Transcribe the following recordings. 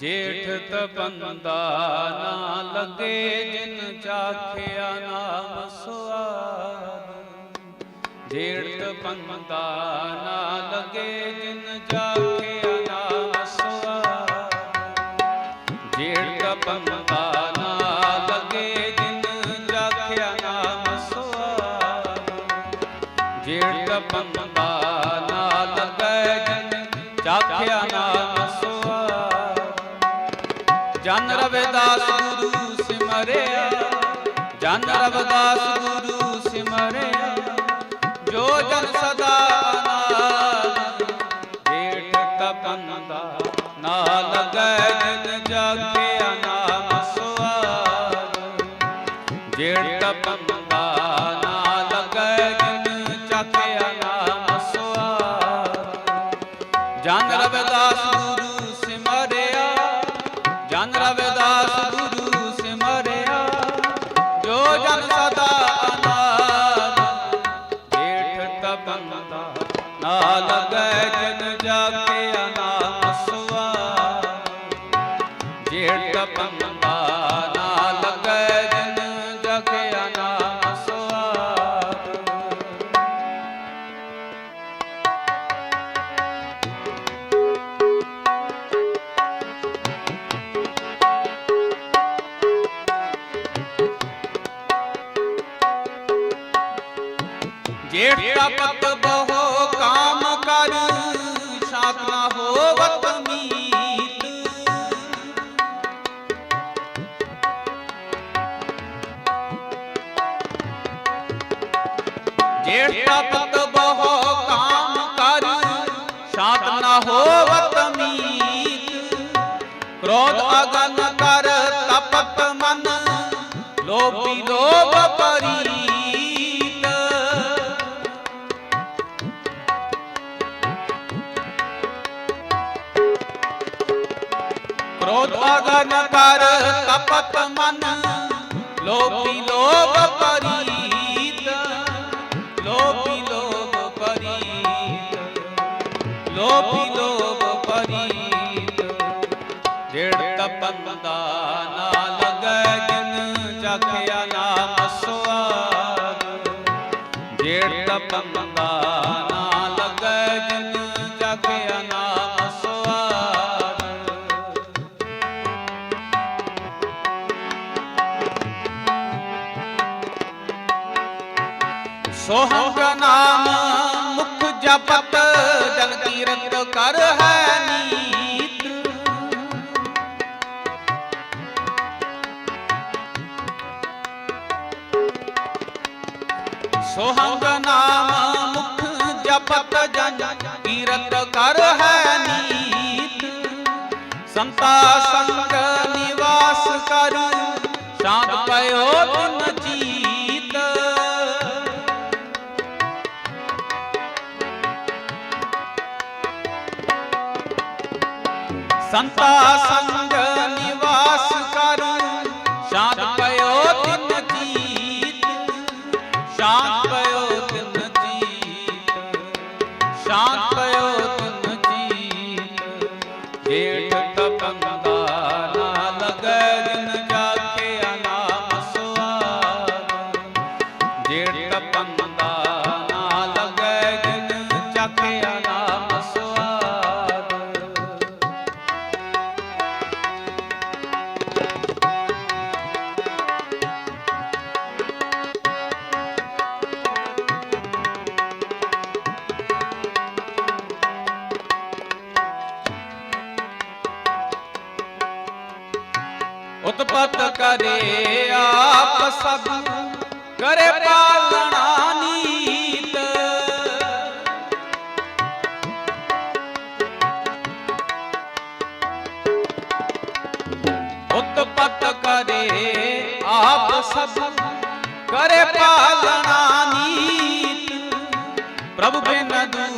ਜੇਠ ਤਪੰਦਾ ਨਾ ਲਗੇ ਜਿਨ ਚਾਖਿਆ ਨਾਮ ਸੁਆਦ। ਜੇਠ ਤਪੰਦਾ ਨਾ ਲਗੇ ਜਿਨ ਚਾਖਿਆ ਨਾਮ ਸੁਆਦ। ਜੇਠ ਤਪੰਦਾ ਜਨ ਰਵਿਦਾਸ ਗੁਰੂ ਸਿਮਰਿਆ ਜਨ ਰਵਿਦਾਸ ਗੁਰੂ ਜੇਠ ਨਾ ਲਗੈ ਜਨ ਜਾਗਿਆ ਨਾਮ ਸੁਆਦ ਜੇਠ ਬਹੁ ਕਾਮ ਕਰ ਸਾਤ ਨਾ ਹੋਵਤ ਮੀਤ। ਜੇਠ ਤਪਤ ਬਹੁ ਕਾਮ ਕਰ ਸਾਤ ਹੋਵਤ ਮੀਤ। ਕ੍ਰੋਧ ਅਗਨ ਕਰ, ਤਪਤ ਮਨ, ਲੋਭੀ ਲੋਭ ਪਰੀਤ ਕ੍ਰੋਧ ਅਗਨ ਕਰ ਤਪਤ ਮਨ। ਲੋਭੀ ਲੋਭ ਪਰੀਤ, ਲੋਭੀ ਲੋਭ ਪਰੀਤ, ਲੋਭੀ ਲੋਭ ਪਰੀਤ। ਜੇੜ ਤਪੰਦਾ ਨਾ ਲਗੈ ਜਿਨ ਚਾਖਿਆ ਨਾਮ ਸੁਆਦ ਜੇੜ ਤਪੰਦਾ ਸੋਹੰਗ ਨਾਮ ਮੁਖ ਜਪਤ ਜਨ ਕੀਰਤ ਕਰ ਹੈ ਨੀਤ। ਸੋਹੰਗ ਨਾਮ ਮੁਖ ਜਪਤ ਜਨ ਕੀਰਤ ਕਰ ਸੰਤਾ ਸੰਗ ਨਿਵਾਸ ਕਰ ਸ਼ਾਂਤ ਪਇਓ ਤਿਨ ਜੀਤ। ਸ਼ਾਂਤ ਪਇਓ ਤਿਨ ਜੀਤ। ਸ਼ਾਂਤ ਪਇਓ ਤਿਨ ਜੀਤ। ਜੇਠ ਕਰੇ ਆਪ ਸਭ, ਕਰੇ ਪਾਲਣਾ ਨੀਤ। ਉਤਪਤ ਕਰੇ ਆਪ ਸਭ, ਕਰੇ ਪਾਲਣਾ ਨੀਤ। ਪ੍ਰਭੂ ਬਿਨ ਦੂਜਾ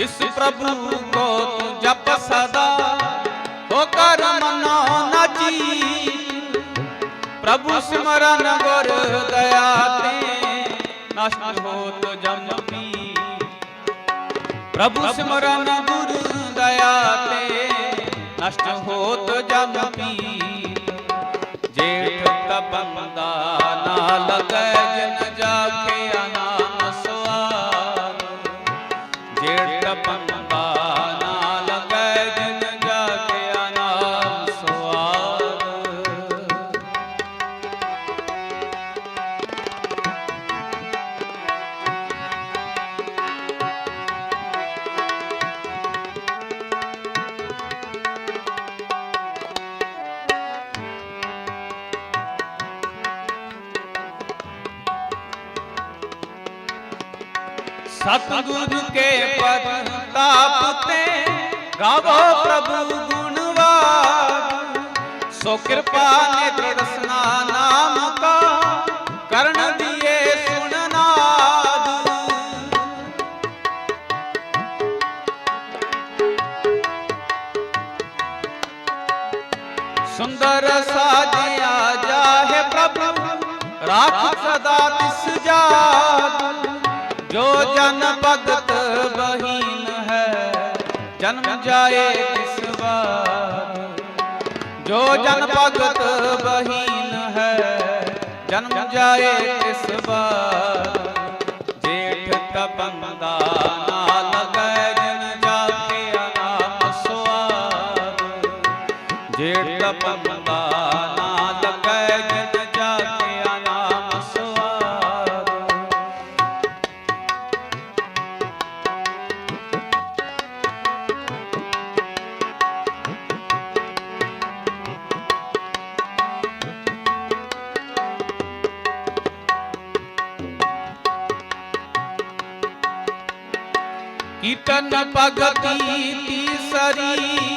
ਤਿਸ ਪ੍ਰਭੂ ਕੋ ਤੂੰ ਜਪ ਸਦਾ ਹੋ ਕਰ ਮਨੋ ਨ ਪ੍ਰਭੂ ਸਿਮਰਨ ਗੁਰ ਦਇਆ ਤੇ ਨਸ਼ਟ ਹੋਤ ਜਮ ਪੀ ਪ੍ਰਭੂ ਸਿਮਰਨ ਗੁਰ ਦਇਆ ਤੇ ਨਸ਼ਟ ਹੋਤ ਜਮ ਪੀ ਜੇਠ ਤਪੰਦਾ ਨਾ ਲਗੈ ਸਤਿਗੁਰੂ ਕੇ ਪ੍ਰਤਾਪ ਤੇ ਗਾਵੋ ਪ੍ਰਭੂ ਗੁਣਵਾਨ ਸੋ ਕਿਰਪਾ ਨੇਤਰ ਰਸਨਾ ਨਾਮ ਕਾ, ਕਰਨ ਦੀਏ ਸੁਣਨਾਦ ਸੁੰਦਰ ਸਾਜਿਆ ਜਾਹੇ ਪ੍ਰਭੂ, ਰਾਖ ਸਦਾ ਤਿਸ ਜਾਤ ਜੋ ਜਨ ਭਗਤ ਬਹੀਨ ਹੈ, ਜਨਮ ਜਾਏ ਕਿਸ ਵਾਰ? ਜੋ ਜਨ ਭਗਤ ਬਹੀਨ ਹੈ, ਜਨਮ ਜਾਏ ਕਿਸ ਵਾਰ? ਜੇਠ ਤਪੰਦਾ ਨਾ ਲਗੈ ਜਨ ਜਾਕੇ ਨਾਮ ਸਵਾਰ। ਜੇਠ ਤਪੰਦਾ ਕੀਰਤਨ ਭਗਤੀ ਤੀਸਰੀ,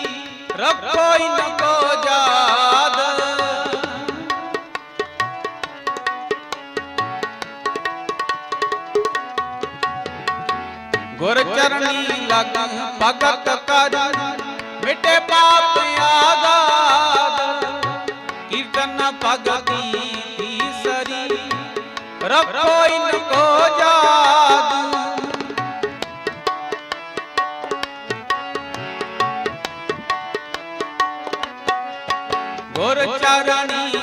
ਰੱਖੋ ਇਨ ਕੋ ਜਾਦ ਗੁਰ ਚਰਣੀ ਲਗ ਭਗਤ ਕਰ, ਮਿਟੇ ਪਾਪ ਆਗਾਦ ਕੀਰਤਨ ਭਗਤੀ ਤੀਸਰੀ, ਰੱਖੋ ਇਨ ਕੋ ਜਾਦ ਗੁਰ ਚਰਣੀ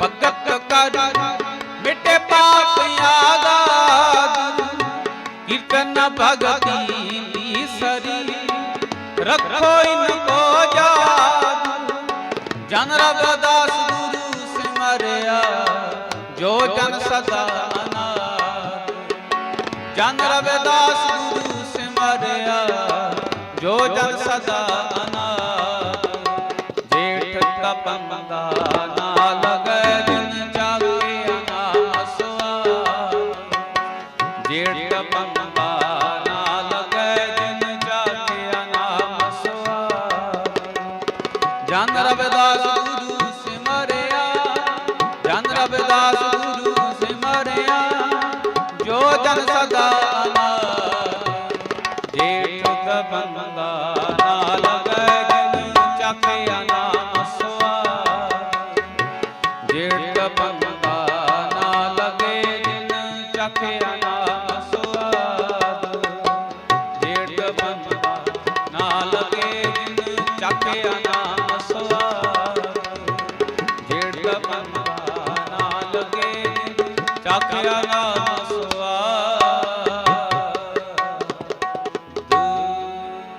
ਭਗਤ ਕਰ, ਮਿਟੇ ਪਾਪ ਆਗਾਦ ਕੀਰਤਨ ਭਗਤੀ ਤੀਸਰੀ ਰੱਖੋ ਇਨ ਕੋ ਜਾਦ ਜਨ ਰਵਦਾਸ ਗੁਰੂ ਸਿਮਰਿਆ, ਜੋ ਜਨ ਸਦਾ ਅਨਾਦ। ਜਨ ਰਵਿਦਾਸ ਗੁਰੂ ਸਿਮਰਿਆ, ਜੋ ਜਨ ਸਦਾ ਜੋ ਜਨ ਸਦਾ